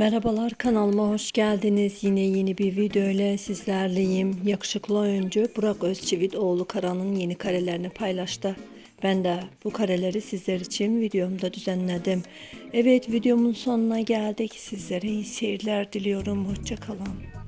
Merhabalar kanalıma hoş geldiniz. Yine yeni bir video ile sizlerleyim. Yakışıklı oyuncu Burak Özçivit oğlu Kara'nın yeni karelerini paylaştı. Ben de bu kareleri sizler için videomda düzenledim. Evet videomun sonuna geldik. Sizlere iyi seyirler diliyorum. Hoşçakalın.